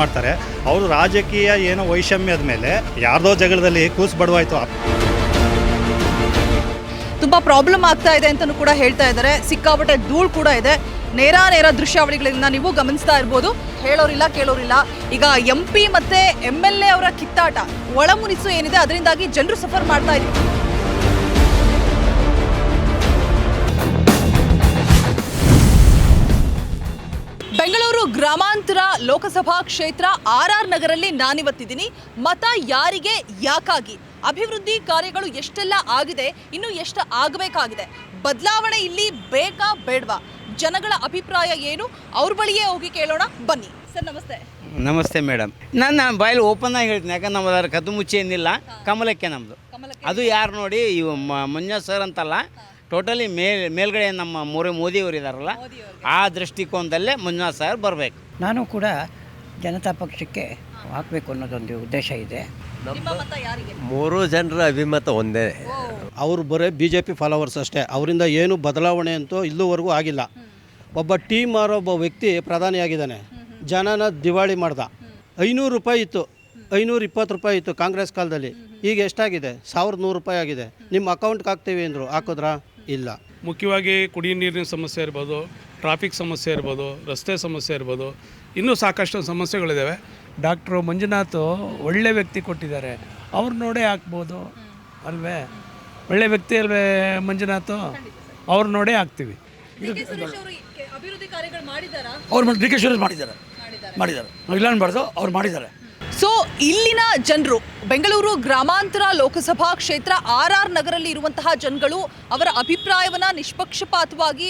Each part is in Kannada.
ಮಾಡ್ತಾರೆ. ಅವರು ರಾಜಕೀಯ ಏನೋ ವೈಷಮ್ಯದ ಮೇಲೆ ಯಾರ್ದೋ ಜಗಳದಲ್ಲಿ ಕೂಸು ಬಡವಾಯ್ತು. ತುಂಬಾ ಪ್ರಾಬ್ಲಮ್ ಆಗ್ತಾ ಇದೆ ಅಂತಲೂ ಕೂಡ ಹೇಳ್ತಾ ಇದ್ದಾರೆ. ಸಿಕ್ಕಾಪಟ್ಟೆ ಧೂಳು ಕೂಡ ಇದೆ. ನೇರ ನೇರ ದೃಶ್ಯಾವಳಿಗಳಿಂದ ನೀವು ಗಮನಿಸ್ತಾ ಇರ್ಬೋದು. ಹೇಳೋರಿಲ್ಲ, ಕೇಳೋರಿಲ್ಲ. ಈಗ ಎಂ ಪಿ ಮತ್ತೆ ಎಂ ಎಲ್ ಎ ಅವರ ಕಿತ್ತಾಟ. ಒಳಮುನಿಸು ಏನಿದೆ, ಅದರಿಂದಾಗಿ ಜನರು ಸಫರ್ ಮಾಡ್ತಾ ಇದ್ದಾರೆ. ಗ್ರಾಮಾಂತರ ಲೋಕಸಭಾ ಕ್ಷೇತ್ರ ಆರ್ ಆರ್ ನಗರಲ್ಲಿ ನಾನಿವತ್ತಿದ್ದೀನಿ. ಮತ ಯಾರಿಗೆ ಯಾಕಾಗಿ? ಅಭಿವೃದ್ಧಿ ಕಾರ್ಯಗಳು ಎಷ್ಟೆಲ್ಲ ಆಗಿದೆ ಇನ್ನು ಎಷ್ಟು ಆಗಬೇಕಾಗಿದೆ? ಬದಲಾವಣೆ ಇಲ್ಲಿ ಬೇಕಾ ಬೇಡವಾ? ಜನಗಳ ಅಭಿಪ್ರಾಯ ಏನು? ಅವ್ರ ಬಳಿಯೇ ಹೋಗಿ ಕೇಳೋಣ. ಬನ್ನಿ. ಸರ್ ನಮಸ್ತೆ. ನಮಸ್ತೆ ಮೇಡಮ್. ನಾನು ಬಾಯಲ್ಲಿ ಓಪನ್ ಆಗಿ ಹೇಳ್ತೀನಿ ಯಾಕಂದ್ರೆ ನಮ್ಮದು ಅದರ ಕದ್ದು ಮುಚ್ಚಿ ಏನಿಲ್ಲ ಕಮಲಕ್ಕೆ ನಮ್ಮದು ಅದು ಯಾರು ನೋಡಿ ಇವು ಮಂಜ ಸರ್ ಅಂತಲ್ಲ ಟೋಟಲಿ ಮೇಲ್ ಮೇಲ್ಗಡೆ ನಮ್ಮ ಮೂರೇ ಮೋದಿಯವರು ಇದ್ದಾರಲ್ಲ ಆ ದೃಷ್ಟಿಕೋನದಲ್ಲೇ ಮಂಜುನಾಥ್ ಸರ್ ಬರಬೇಕು. ನಾನು ಕೂಡ ಜನತಾ ಪಕ್ಷಕ್ಕೆ ಹಾಕಬೇಕು ಅನ್ನೋದೊಂದು ಉದ್ದೇಶ ಇದೆ. ನಿಮ್ಮ ಮತ ಯಾರಿಗೆ? ಮೂರು ಜನರ ಅಭಿಮತ ಒಂದೇ. ಅವರು ಬರೀ ಬಿ ಜೆ ಪಿ ಫಾಲೋವರ್ಸ್ ಅಷ್ಟೇ. ಅವರಿಂದ ಏನು ಬದಲಾವಣೆ ಅಂತೂ ಇಲ್ಲಿವರೆಗೂ ಆಗಿಲ್ಲ. ಒಬ್ಬ ಟೀಮ್ ಮಾರೋ ಒಬ್ಬ ವ್ಯಕ್ತಿ ಪ್ರಧಾನಿಯಾಗಿದ್ದಾನೆ. ಜನನ ದಿವಾಳಿ ಮಾಡ್ದ. ಐನೂರು ರೂಪಾಯಿ ಇತ್ತು. ಐನೂರು ಇಪ್ಪತ್ತು ರೂಪಾಯಿ ಇತ್ತು ಕಾಂಗ್ರೆಸ್ ಕಾಲದಲ್ಲಿ. ಈಗ ಎಷ್ಟಾಗಿದೆ? ಸಾವಿರದ ನೂರು ರೂಪಾಯಿ ಆಗಿದೆ. ನಿಮ್ಮ ಅಕೌಂಟ್ಗೆ ಹಾಕ್ತೀವಿ ಅಂದರು. ಹಾಕಿದ್ರಾ? ಇಲ್ಲ. ಮುಖ್ಯವಾಗಿ ಕುಡಿಯ ನೀರಿನ ಸಮಸ್ಯೆ ಇರ್ಬೋದು ಟ್ರಾಫಿಕ್ ಸಮಸ್ಯೆ ಇರ್ಬೋದು ರಸ್ತೆ ಸಮಸ್ಯೆ ಇರ್ಬೋದು ಇನ್ನೂ ಸಾಕಷ್ಟು ಸಮಸ್ಯೆಗಳಿದ್ದಾವೆ ಡಾಕ್ಟ್ರು ಮಂಜುನಾಥ್ ಒಳ್ಳೆ ವ್ಯಕ್ತಿ ಕೊಟ್ಟಿದ್ದಾರೆ. ಅವ್ರು ನೋಡೇ ಹಾಕ್ಬೋದು ಅಲ್ವೇ? ಒಳ್ಳೆ ವ್ಯಕ್ತಿ ಅಲ್ವೇ ಮಂಜುನಾಥ್? ಅವ್ರು ನೋಡೇ ಹಾಕ್ತೀವಿ. ಅಭಿವೃದ್ಧಿ ಕಾರ್ಯಗಳು ಮಾಡಿದಾರಾ ಅವ್ರು ಡಿ ಕೆ ಶಿವರಾಜ್ ಮಾಡಿದ್ದಾರೆ. ಮಾಡಿದ್ದಾರೆ. ಇಲ್ಲ ಅನ್ಬಾರ್ದು ಅವ್ರು ಮಾಡಿದ್ದಾರೆ. ಸೊ ಇಲ್ಲಿನ ಜನರು, ಬೆಂಗಳೂರು ಗ್ರಾಮಾಂತರ ಲೋಕಸಭಾ ಕ್ಷೇತ್ರ ಆರ್ ಆರ್ ನಗರಲ್ಲಿ ಇರುವಂತಹ ಜನಗಳು ಅವರ ಅಭಿಪ್ರಾಯವನ್ನು ನಿಷ್ಪಕ್ಷಪಾತವಾಗಿ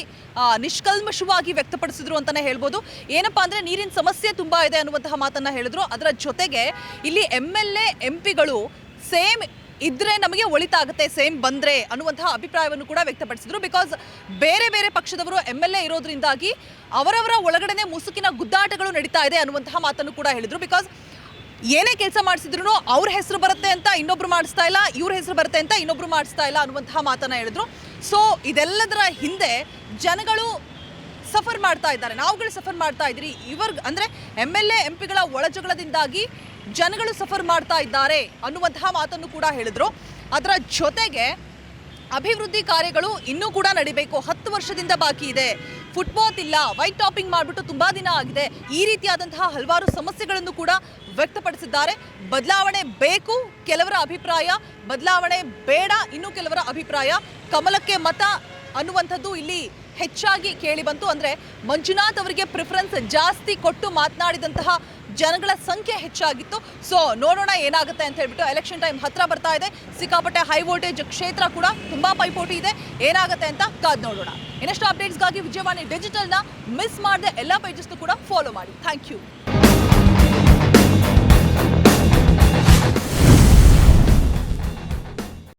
ನಿಷ್ಕಲ್ಮಶವಾಗಿ ವ್ಯಕ್ತಪಡಿಸಿದ್ರು ಅಂತಲೇ ಹೇಳ್ಬೋದು. ಏನಪ್ಪ ಅಂದರೆ ನೀರಿನ ಸಮಸ್ಯೆ ತುಂಬ ಇದೆ ಅನ್ನುವಂತಹ ಮಾತನ್ನು ಹೇಳಿದ್ರು. ಅದರ ಜೊತೆಗೆ ಇಲ್ಲಿ M L A, M same ಇದ್ರೆ ನಮಗೆ ಒಳಿತಾಗುತ್ತೆ ಸೇಮ್ ಬಂದ್ರೆ ಅನ್ನುವಂತಹ ಅಭಿಪ್ರಾಯವನ್ನು ಕೂಡ ವ್ಯಕ್ತಪಡಿಸಿದ್ರು. ಬಿಕಾಸ್ ಬೇರೆ ಬೇರೆ ಪಕ್ಷದವರು ಎಂ ಎಲ್ ಎ ಇರೋದ್ರಿಂದಾಗಿ ಅವರವರ ಒಳಗಡೆನೆ ಮುಸುಕಿನ ಗುದ್ದಾಟಗಳು ನಡೀತಾ ಇದೆ ಅನ್ನುವಂತಹ ಮಾತನ್ನು ಕೂಡ ಹೇಳಿದ್ರು. ಬಿಕಾಸ್ ಏನೇ ಕೆಲಸ ಮಾಡಿಸಿದ್ರು ಅವ್ರ ಹೆಸರು ಬರುತ್ತೆ ಅಂತ ಇನ್ನೊಬ್ರು ಮಾಡಿಸ್ತಾ ಇಲ್ಲ, ಇವ್ರ ಹೆಸರು ಬರುತ್ತೆ ಅಂತ ಇನ್ನೊಬ್ರು ಮಾಡಿಸ್ತಾ ಇಲ್ಲ ಅನ್ನುವಂತಹ ಮಾತನ್ನ ಹೇಳಿದ್ರು. ಸೊ ಇದೆಲ್ಲದರ ಹಿಂದೆ ಜನಗಳು ಸಫರ್ ಮಾಡ್ತಾ ಇದ್ದಾರೆ. ನಾವುಗಳು ಸಫರ್ ಮಾಡ್ತಾ ಇದ್ದೀರಿ. ಇವ್ರ ಅಂದ್ರೆ ಎಂ ಎಲ್ ಎ, ಎಂ ಪಿಗಳ ಒಳಜಗಳದಿಂದಾಗಿ ಜನಗಳು ಸಫರ್ ಮಾಡ್ತಾ ಇದ್ದಾರೆ ಅನ್ನುವಂತಹ ಮಾತನ್ನು ಕೂಡ ಹೇಳಿದ್ರು. ಅದರ ಜೊತೆಗೆ ಅಭಿವೃದ್ಧಿ ಕಾರ್ಯಗಳು ಇನ್ನೂ ಕೂಡ ನಡಿಬೇಕು. ಹತ್ತು ವರ್ಷದಿಂದ ಬಾಕಿ ಇದೆ. ಫುಟ್ಪಾತ್ ಇಲ್ಲ. ವೈಟ್ ಟಾಪಿಂಗ್ ಮಾಡಿಬಿಟ್ಟು ತುಂಬಾ ದಿನ ಆಗಿದೆ. ಈ ರೀತಿಯಾದಂತಹ ಹಲವಾರು ಸಮಸ್ಯೆಗಳನ್ನು ಕೂಡ ವ್ಯಕ್ತಪಡಿಸಿದ್ದಾರೆ. ಬದಲಾವಣೆ ಬೇಕು, ಕೆಲವರ ಅಭಿಪ್ರಾಯ. ಬದಲಾವಣೆ ಬೇಡ, ಇನ್ನು ಕೆಲವರ ಅಭಿಪ್ರಾಯ. ಕಮಲಕ್ಕೆ ಮತ ಅನ್ನುವಂಥದ್ದು ಇಲ್ಲಿ ಹೆಚ್ಚಾಗಿ ಕೇಳಿ ಬಂತು. ಅಂದರೆ ಮಂಜುನಾಥ್ ಅವರಿಗೆ ಪ್ರಿಫರೆನ್ಸ್ ಜಾಸ್ತಿ ಕೊಟ್ಟು ಮಾತನಾಡಿದಂತಹ ಜನಗಳ ಸಂಖ್ಯೆ ಹೆಚ್ಚಾಗಿತ್ತು. ಸೊ ನೋಡೋಣ ಏನಾಗುತ್ತೆ ಅಂತ ಹೇಳ್ಬಿಟ್ಟು ಎಲೆಕ್ಷನ್ ಟೈಮ್ ಹತ್ರ ಬರ್ತಾ ಇದೆ. ಸಿಕ್ಕಾಪಟ್ಟೆ ಹೈ ವೋಲ್ಟೇಜ್ ಕ್ಷೇತ್ರ ಕೂಡ ತುಂಬಾ ಪೈಪೋಟಿ ಇದೆ. ಏನಾಗುತ್ತೆ ಅಂತ ಕಾದ್ ನೋಡೋಣ. ಇನ್ನಷ್ಟು ಅಪ್ಡೇಟ್ಸ್ಗಾಗಿ ವಿಜಯವಾಣಿ ಡಿಜಿಟಲ್ನ ಮಿಸ್ ಮಾಡದೆ ಎಲ್ಲ ಪೇಜಸ್ನು ಕೂಡ ಫಾಲೋ ಮಾಡಿ. Thank you